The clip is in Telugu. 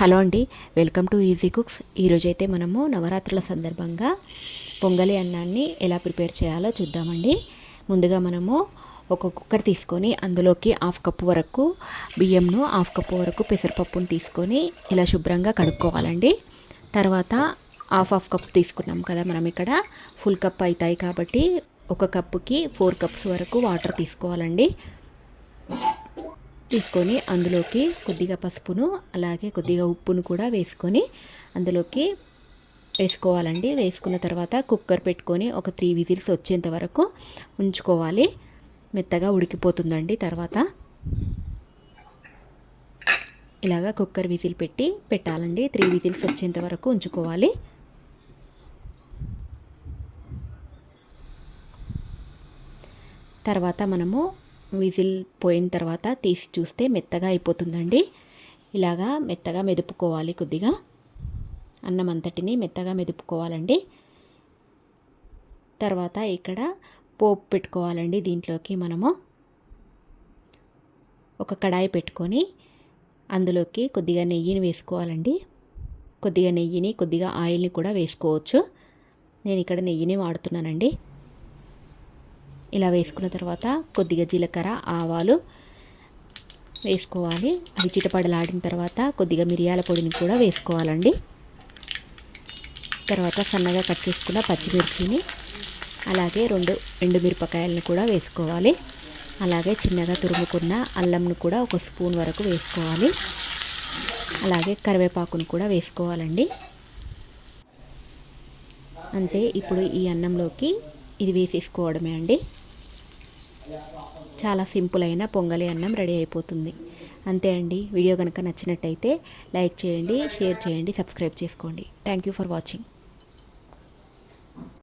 హలో అండి వెల్కమ్ టు ఈజీ కుక్స్. ఈరోజైతే మనము నవరాత్రుల సందర్భంగా పొంగలి అన్నాన్ని ఎలా ప్రిపేర్ చేయాలో చూద్దామండి. ముందుగా మనము ఒక కుక్కర్ తీసుకొని అందులోకి హాఫ్ కప్పు వరకు బియ్యంను హాఫ్ కప్పు వరకు పెసరపప్పును తీసుకొని ఇలా శుభ్రంగా కడుక్కోవాలండి. తర్వాత హాఫ్ హాఫ్ కప్ తీసుకున్నాం కదా మనం ఇక్కడ. ఫుల్ కప్ అవుతాయి కాబట్టి ఒక కప్పుకి ఫోర్ కప్స్ వరకు వాటర్ తీసుకోవాలండి. తీసుకొని అందులోకి కొద్దిగా పసుపును అలాగే కొద్దిగా ఉప్పును కూడా వేసుకొని అందులోకి వేసుకోవాలండి. వేసుకున్న తర్వాత కుక్కర్ పెట్టుకొని ఒక త్రీ విజిల్స్ వచ్చేంత వరకు ఉంచుకోవాలి. మెత్తగా ఉడికిపోతుందండి తర్వాత. ఇలాగా కుక్కర్ విజిల్ పెట్టి పెట్టాలండి. త్రీ విజిల్స్ వచ్చేంత వరకు ఉంచుకోవాలి. తర్వాత మనము విజిల్ పోయిన తర్వాత తీసి చూస్తే మెత్తగా అయిపోతుందండి. ఇలాగా మెత్తగా మెదుపుకోవాలి కొద్దిగా. అన్నం అంతటిని మెత్తగా మెదుపుకోవాలండి. తర్వాత ఇక్కడ పోపు పెట్టుకోవాలండి దీంట్లోకి మనము. ఒక కడాయి పెట్టుకొని అందులోకి కొద్దిగా నెయ్యిని వేసుకోవాలండి. కొద్దిగా నెయ్యిని కొద్దిగా ఆయిల్ని కూడా వేసుకోవచ్చు. నేను ఇక్కడ నెయ్యిని వాడుతున్నానండి. ఇలా వేసుకున్న తర్వాత కొద్దిగా జీలకర్ర ఆవాలు వేసుకోవాలి. అవి చిటపడలాడిన తర్వాత కొద్దిగా మిరియాల పొడిని కూడా వేసుకోవాలండి. తర్వాత సన్నగా కట్ చేసుకున్న పచ్చిమిర్చిని అలాగే రెండు ఎండు మిరపకాయలను కూడా వేసుకోవాలి. అలాగే చిన్నగా తురుముకున్న అల్లంను కూడా ఒక స్పూన్ వరకు వేసుకోవాలి. అలాగే కరివేపాకును కూడా వేసుకోవాలండి. అంతే ఇప్పుడు ఈ అన్నంలోకి ఇది వేసేసుకోవడమే అండి. చాలా సింపుల్ అయిన పొంగలి అన్నం రెడీ అయిపోతుంది. అంతే అండి. వీడియో కనుక నచ్చినట్టయితే లైక్ చేయండి షేర్ చేయండి సబ్స్క్రైబ్ చేసుకోండి. Thank you for watching